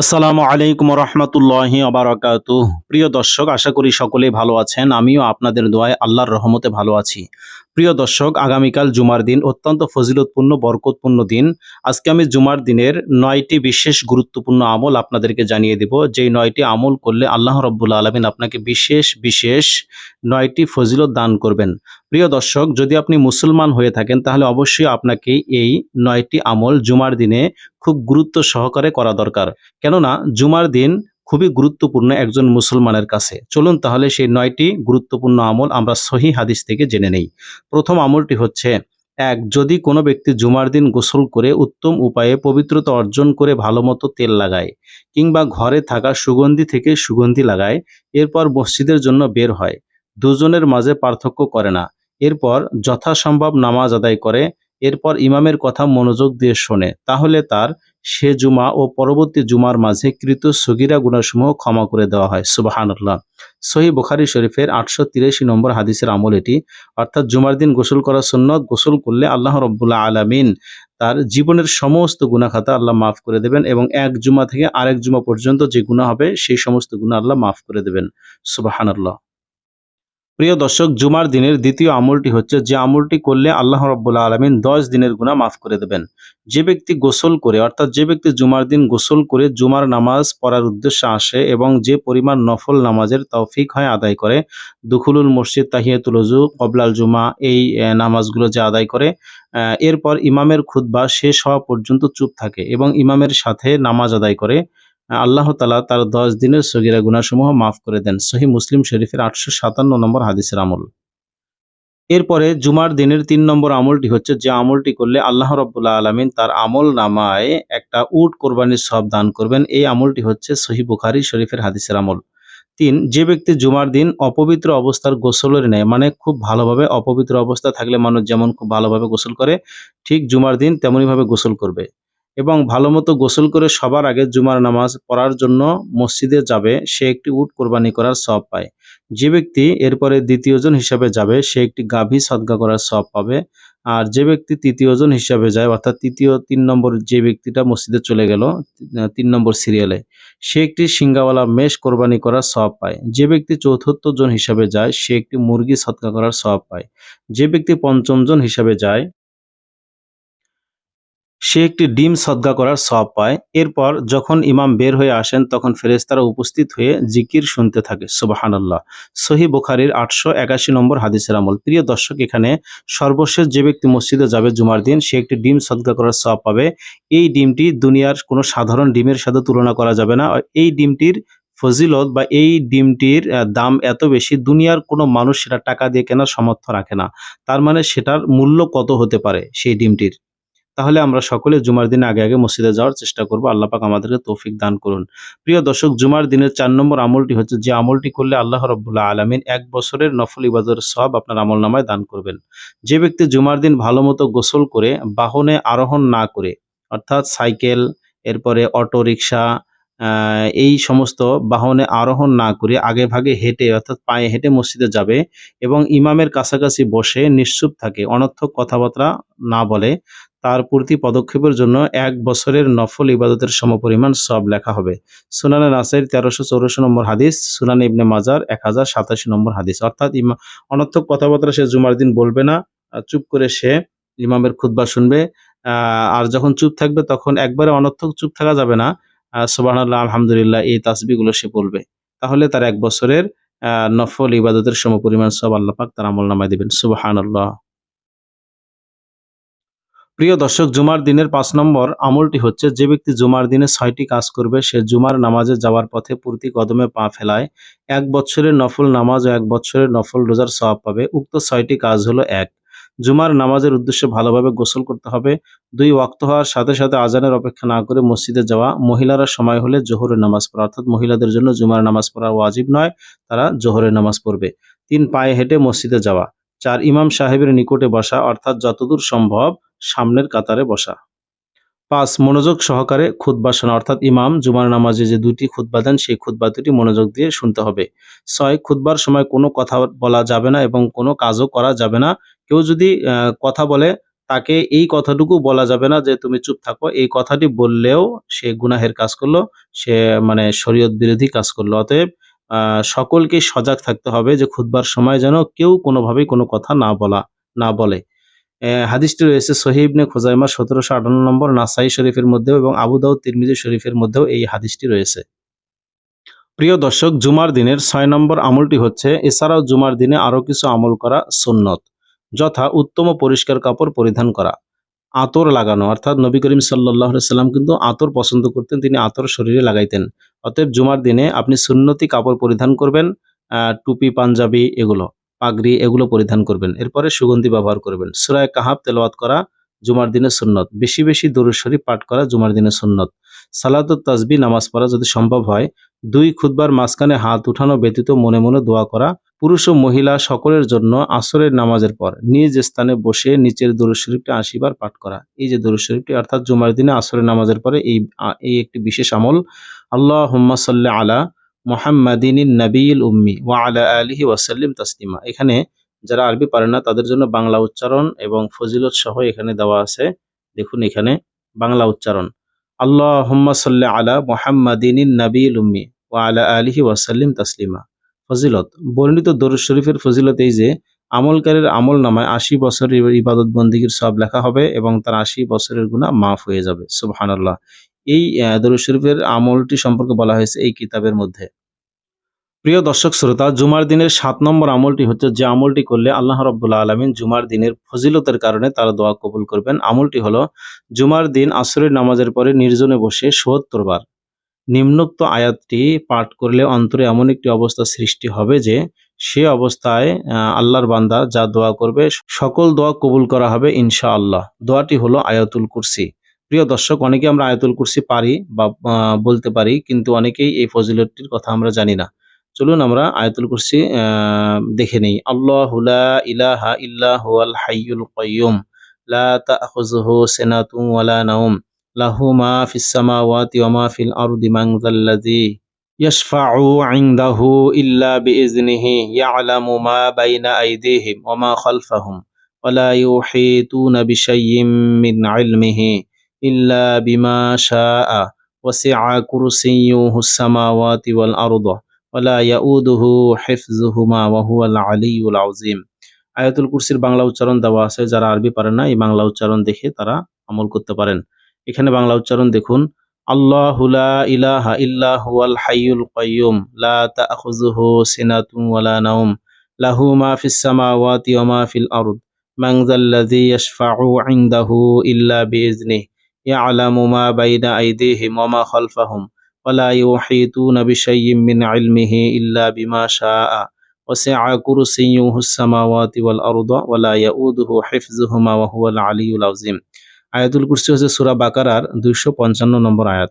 আসসালামু আলাইকুম রহমতুল্লাহি আবরাকাত প্রিয় দর্শক, আশা করি সকলেই ভালো আছেন। আমিও আপনাদের দোয়ায় আল্লাহর রহমতে ভালো আছি। প্রিয় দর্শক, আগামীকাল জুমার দিন অত্যন্ত ফজিলতপূর্ণ, বরকতপূর্ণ দিন। আজকে আমি জুমার দিনের নয়টি বিশেষ গুরুত্বপূর্ণ আমল আপনাদেরকে জানিয়ে দেব। যেই নয়টি আমল করলে আল্লাহ রব্বুল আলমিন আপনাকে বিশেষ বিশেষ নয়টি ফজিলত দান করবেন। প্রিয় দর্শক, যদি আপনি মুসলমান হয়ে থাকেন, তাহলে অবশ্যই আপনাকে এই নয়টি আমল জুমার দিনে খুব গুরুত্ব সহকারে করা দরকার। কেননা, জুমার দিন খুবই গুরুত্বপূর্ণ একজন মুসলমানের কাছে। চলুন তাহলে সেই নয়টি গুরুত্বপূর্ণ আমল আমরা সহি হাদিস থেকে জেনে নেই। প্রথম আমলটি হচ্ছে, এক, যদি কোনো ব্যক্তি জুমার দিন গোসল করে উত্তম উপায়ে পবিত্রতা অর্জন করে ভালো মতো তেল লাগায় কিংবা ঘরে থাকা সুগন্ধি থেকে সুগন্ধি লাগায়, এরপর মসজিদের জন্য বের হয়। দুজনের মাঝে পার্থক্য করে না। এরপর যথাসম্ভব নামাজ আদায় করে এরপর ইমামের কথা মনোযোগ দিয়ে শোনে। তাহলে তার সে জুমা ও পরবর্তী জুমার মাঝে কৃত সগিরা গুণাসমূহ ক্ষমা করে দেওয়া হয়। সুবাহানুল্লাহ। সহি বুখারি শরীফের আটশো তিরাশি নম্বর হাদিসের আমল এটি। অর্থাৎ জুমার দিন গোসল করা সুন্নত, গোসল করলে আল্লাহ রব্বুল্লাহ আলামিন তার জীবনের সমস্ত গুণাখাতা আল্লাহ মাফ করে দেবেন এবং এক জুমা থেকে আরেক জুমা পর্যন্ত যে গুণা হবে, সেই সমস্ত গুণা আল্লাহ মাফ করে দেবেন। সুবাহানুল্লাহ। প্রিয় দর্শক, জুমার দিনের দ্বিতীয় আমলটি হচ্ছে যে আমলটি করলে আল্লাহ রব্বুল্লাহ আলমিন দশ দিনের গুণা মাফ করে দেবেন। যে ব্যক্তি গোসল করে, অর্থাৎ যে ব্যক্তি জুমার দিন গোসল করে জুমার নামাজ পড়ার উদ্দেশ্যে আসে এবং যে পরিমাণ নফল নামাজের তৌফিক হয় আদায় করে, দুখুলুল মসজিদ তাহিয়াতুল উজু, কবলাল জুমা, এই নামাজগুলো যে আদায় করে এরপর ইমামের খুতবা শেষ হওয়া পর্যন্ত চুপ থাকে এবং ইমামের সাথে নামাজ আদায় করে আল্লাহ তালা তার দশ দিনের সগিরা গুণাসমূহ মাফ করে দেন। সহি মুসলিম শরীফের আটশো সাতান্ন নম্বর হাদিসের আমল। এরপরে জুমার দিনের তিন নম্বর আমলটি হচ্ছে যে আমলটি করলে আল্লাহ রব্বুল্লাহ আলমিন তার আমল নামায় একটা উট কোরবানির সব দান করবেন। এই আমলটি হচ্ছে সহি বুখারি শরীফের হাদিসের আমল। তিন, যে ব্যক্তি জুমার দিন অপবিত্র অবস্থার গোসলের নেয় মানে খুব ভালোভাবে অপবিত্র অবস্থা থাকলে মানুষ যেমন খুব ভালোভাবে গোসল করে, ঠিক জুমার দিন তেমনইভাবে গোসল করবে। এবং ভালো মতো গোসল করে সবার আগে জুমার নামাজ পড়ার জন্য মসজিদে যাবে, সে একটি উট কোরবানি করার সব পায়। যে ব্যক্তি এরপরে দ্বিতীয়জন হিসাবে যাবে, সে একটি গাভী সদ্গা করার সব পাবে। আর যে ব্যক্তি তৃতীয়জন হিসাবে যায়, অর্থাৎ তৃতীয় তিন নম্বর যে ব্যক্তিটা মসজিদে চলে গেল, তিন নম্বর সিরিয়ালে, সে একটি সিঙ্গাওয়ালা মেষ কোরবানি করার সব পায়। যে ব্যক্তি চতুর্থ জন হিসাবে যায়, সে একটি মুরগি সৎকা করার সব পায়। যে ব্যক্তি পঞ্চম জন হিসাবে যায় সে একটি ডিম সদ্গা করার সব পায়। এরপর যখন ইমাম বের হয়ে আসেন, তখন ফেরেশতারা উপস্থিত হয়ে জিকির শুনতে থাকে। সুবাহানাল্লাহ। সহি বুখারির আটশো একাশি নম্বর হাদিসের আমল। প্রিয় দর্শক, এখানে সর্বশেষ যে ব্যক্তি মসজিদে যাবে জুমার দিন, সে একটি ডিম সদ্গা করার সব পাবে। এই ডিমটি দুনিয়ার কোনো সাধারণ ডিমের সাথে তুলনা করা যাবে না। এই ডিমটির ফজিলত বা এই ডিমটির দাম এত বেশি, দুনিয়ার কোনো মানুষ সেটা টাকা দিয়ে কেনার সামর্থ্য রাখে না। তার মানে সেটার মূল্য কত হতে পারে সেই ডিমটির? তাহলে আমরা সকলে জুমার দিনে আগে আগে মসজিদে যাওয়ার চেষ্টা করব। আল্লাহ পাক আমাদেরকে তৌফিক দান করুন। প্রিয় দর্শক, জুমার দিনের চার নম্বর আমলটি হচ্ছে যে আমলটি করলে আল্লাহ রব্বুল্লাহ আলমিন এক বছরের নফল ইবাদতের সব আপনার আমল নামায় দান করবেন। যে ব্যক্তি জুমার দিন ভালো মতো গোসল করে, বাহনে আরোহণ না করে, অর্থাৎ সাইকেল, এরপরে অটো রিক্সা এই সমস্ত বাহনে আরোহণ না করে আগে ভাগে হেঁটে, অর্থাৎ পায়ে হেঁটে মসজিদে যাবে এবং ইমামের কাছাকাছি বসে নিশ্চুপ থাকে, অনর্থক কথাবার্তা না বলে। তার প্রতি পদক্ষেপের জন্য এক বছরের নফল ইবাদতের সমপরিমাণ সব লেখা হবে। সুনানে নাসের তেরোশো চৌরাশি নম্বর হাদিস, সুনানে ইবনে মাজার এক হাজার সাতাশি নম্বর হাদিস। অর্থাৎ ইমা অনর্থক কথাবার্তা সে জুমার দিন বলবে না চুপ করে সে ইমামের খুতবা শুনবে। আর যখন চুপ থাকবে তখন একবারে অনর্থক চুপ থাকা যাবে না। সুবাহ আলহামদুলিল্লাহ, এই তাসবিগুলো সে বলবে তাহলে তার এক বছরের নফল ইবাদতের সমপরিমাণ সব আল্লাহ পাক তার আমল নামায় দেবেন। সুবাহান প্রিয় দর্শক, জুমার দিনের পাঁচ নম্বর আমলটি হচ্ছে, যে ব্যক্তি জুমার দিনে ছয়টি কাজ করবে, সে জুমার নামাজে যাওয়ার পথে প্রতি কদমে পা ফেলায়, এক বছরের নফল নামাজ ও এক বছরের নফল রোজার সওয়াব পাবে। উক্ত ছয়টি কাজ হলো, এক জুমার নামাজের উদ্দেশ্যে ভালোভাবে গোসল করতে হবে। দুই ওয়াক্ত হওয়ার সাথে সাথে আজানের অপেক্ষা না করে মসজিদে যাওয়া। মহিলারা সময় হলে জোহরের নামাজ পড়া, অর্থাৎ মহিলাদের জন্য জুমার নামাজ পড়া ওয়াজিব নয়, তারা জোহরের নামাজ পড়বে। তিন পায়ে হেঁটে মসজিদে যাওয়া। চার, ইমাম সাহেবের নিকটে বসা, অর্থাৎ যতদূর সম্ভব সামনের কাতারে বসা। পাঁচ, মনোযোগ সহকারে খুতবা শোনা, অর্থাৎ ইমাম জুমার নামাজে যে দুটি খুতবা দেন, সেই খুতবা দুটি মনোযোগ দিয়ে শুনতে হবে। ছয়, খুতবার সময় কোনো কথা বলা যাবে না এবং কোনো কাজও করা যাবে না। কেউ যদি কথা বলে, তাকে এই কথাটুকু বলা যাবে না যে তুমি চুপ থাকো। এই কথাটি বললেও সে গুনাহের কাজ করল, সে মানে শরীয়ত বিরোধী কাজ করল। অতএব সকলকে সজাগ থাকতে হবে যে খুদবার সময় যেন কেউ কোনোভাবেই কোনো কথা না বলা, না বলে। হাদিসটি রয়েছে সহিবনে খোজাইমা সতেরোশো আটান্ন নম্বর নাসাই শরীফের মধ্যেও এবং আবু দাউদ তিরমিজি শরীফের মধ্যেও এই হাদিসটি রয়েছে। প্রিয় দর্শক, জুমার দিনের ছয় নম্বর আমলটি হচ্ছে, এছাড়াও জুমার দিনে আরও কিছু আমল করা সুন্নত। যথা উত্তম পরিষ্কার কাপড় পরিধান করা। আতর লাগানো, অর্থাৎ নবী করিম সাল্লাহ সাল্লাম কিন্তু আতর পছন্দ করতেন, তিনি আতর শরীরে লাগাইতেন। অতএব জুমার দিনে আপনি সুন্নতি কাপড় পরিধান করবেন টুপি, পাঞ্জাবি এগুলো, পাগড়ি এগুলো পরিধান করবেন। এরপরে সুগন্ধি ব্যবহার করবেন। সুরায় কাহাব তেলাওয়াত করা জুমার দিনে সুন্নত। বেশি বেশি দরুদ শরীফ পাঠ করা জুমার দিনে সুন্নত। সালাতুত তাসবি, নামাজ পড়া যদি সম্ভব হয়, দুই খুদবার মাঝখানে হাত উঠানো ব্যতীত মনে মনে দোয়া করা পুরুষ ও মহিলা সকলের জন্য আসরের নামাজের পর নিজ স্থানে বসে নিচের দরুদ শরীফটি আশিবার পাঠ করা। এই যে দরুদ শরীফটি, অর্থাৎ জুমার দিনে আসরের নামাজের পরে এই এই একটি বিশেষ আমল আল্লাহ সাল্লি আলা মোহাম্মদিন নবীল উম্মি ওয়া আলা আলিহি ওয়াসাল্লিম তাসলিমা। এখানে যারা আরবি পারে না, তাদের জন্য বাংলা উচ্চারণ এবং ফজিলত সহ এখানে দেওয়া আছে। দেখুন এখানে বাংলা উচ্চারণ আল্লাহ সাল্লি আলা মোহাম্মদিন নবীল উম্মি ওয়া আলা আলিহি ওয়াসাল্লিম তাসলিমা। ফজিলত। বর্ণিত দরুদ শরীফের ফজিলত এই যে, আমলকারীর আমল নামায় আশি বছরের ইবাদত বন্দীগীর সব লেখা হবে এবং তার আশি বছরের গুণা মাফ হয়ে যাবে। সুবহানাল্লাহ। এই দরুদ শরীফের আমলটি সম্পর্কে বলা হয়েছে এই কিতাবের মধ্যে। প্রিয় দর্শক, শ্রোতা, জুমার দিনের সাত নম্বর আমলটি হচ্ছে যে আমলটি করলে আল্লাহ রব্বুল্লা আলমিন জুমার দিনের ফজিলতের কারণে তার দোয়া কবুল করবেন। আমলটি হলো, জুমার দিন আসরের নামাজের পরে নির্জনে বসে সত্তর বার নিম্নোক্ত আয়াতটি পাঠ করলে অন্তরে এমন একটি অবস্থা সৃষ্টি হবে যে সে অবস্থায় আল্লাহর বান্দা যা দোয়া করবে, সকল দোয়া কবুল করা হবে ইনশা আল্লাহ দোয়াটি হলো আয়াতুল কুরসি। প্রিয় দর্শক, অনেকে আমরা আয়াতুল কুরসি পারি বা বলতে পারি, কিন্তু অনেকেই এই ফজিলতটির কথা আমরা জানি না। চলুন আমরা আয়াতুল কুরসি দেখে নেই। আল্লাহু ইলাহা ইল্লা হুয়াল হাইয়ুল কাইয়ুম। লা তাখুযুহু সিনাতুন ওয়ালা নাওম। লাহু মা ফিস সামাওয়াতি ওয়া মা ফিল আরদি মান যাল্লাযী ইয়াশফা'ু 'ইনদাহু ইল্লা বিইজনিহি ইয়া'লামু মা বাইনা আইদিহিম ওয়া মা খালফাহুম, ওয়া লা ইউহিতুনা বিশাইয়্যিম মিন 'ইলমিহি ইল্লা বিমা শাআ ওয়াসি'a কুরসিয়্যুহুস সামাওয়াতি ওয়াল আরদা, ওয়া লা ইয়াউদুহু হিফযুহুমা ওয়া হুয়াল 'আলিয়্যুল 'আযীম। আয়াতুল কুরসির বাংলা উচ্চারণ দেওয়া আছে, যারা আরবি পারেন না, এই উচ্চারণ দেখে তারা আমল করতে পারেন। এখানে বাংলা উচ্চারণ দেখুন আল্লাহু লা ইলাহা ইল্লা হুয়াল হাইয়ুল কাইয়ুম লা তাখুযুহু সিনাতুন ওয়ালা নাওম লাহু মা ফিস সামাওয়াতি ওয়া মা ফিল আরদ মান যাল্লাযী ইয়াশফা'ু 'ইনদাহু ইল্লা বিইজনিহি ইয়া'লামু মা বাইনা আইদিহিম ওয়া মা খালফাহুম ওয়া লা ইউহিতুনা বিশাইয়্যিম মিন 'ইলমিহি ইল্লা বিমা শাআ وسع كرسيه السماوات والأرض ولا يؤوده حفظهما وهو العلي العظيم আয়াতুল কুরসি হচ্ছে সূরা বাকারার দুইশো পঞ্চান্ন নম্বর আয়াত।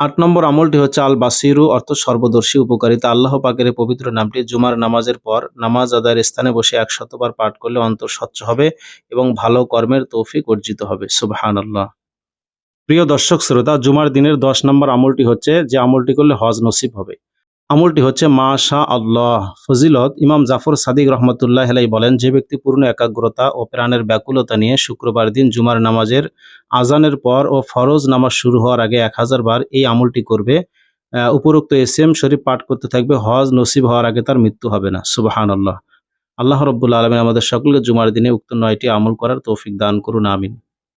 আট নম্বর আমলটি হচ্ছে আল বাসিরু অর্থ সর্বদর্শী, উপকারিতা। আল্লাহ পাকের পবিত্র নামটি জুমার নামাজের পর নামাজ আদায়ের স্থানে বসে একশতবার পাঠ করলে অন্তর স্বচ্ছ হবে এবং ভালো কর্মের তৌফিক অর্জিত হবে। সুবহান আল্লাহ প্রিয় দর্শক, শ্রোতা, জুমার দিনের দশ নম্বর আমলটি হচ্ছে যে আমলটি করলে হজ নসিব হবে। আমলটি হচ্ছে মা শাহ আল্লাহ ফজিলত, ইমাম জাফর সাদিক রহমতুল্লাহ আলাই বলেন, যে ব্যক্তি পূর্ণ একাগ্রতা ও প্রাণের ব্যাকুলতা নিয়ে শুক্রবার দিন জুমার নামাজের আজানের পর ও ফরজ নামাজ শুরু হওয়ার আগে এক হাজার বার এই আমলটি করবে। উপরোক্ত এস এম শরীফ পাঠ করতে থাকবে, হজ নসিব হওয়ার আগে তার মৃত্যু হবে না। সুবাহান আল্লাহ আল্লাহ রব্বুল্লা আলমিন আমাদের সকলকে জুমার দিনে উক্ত নয়টি আমল করার তৌফিক দান করুন, আমিন।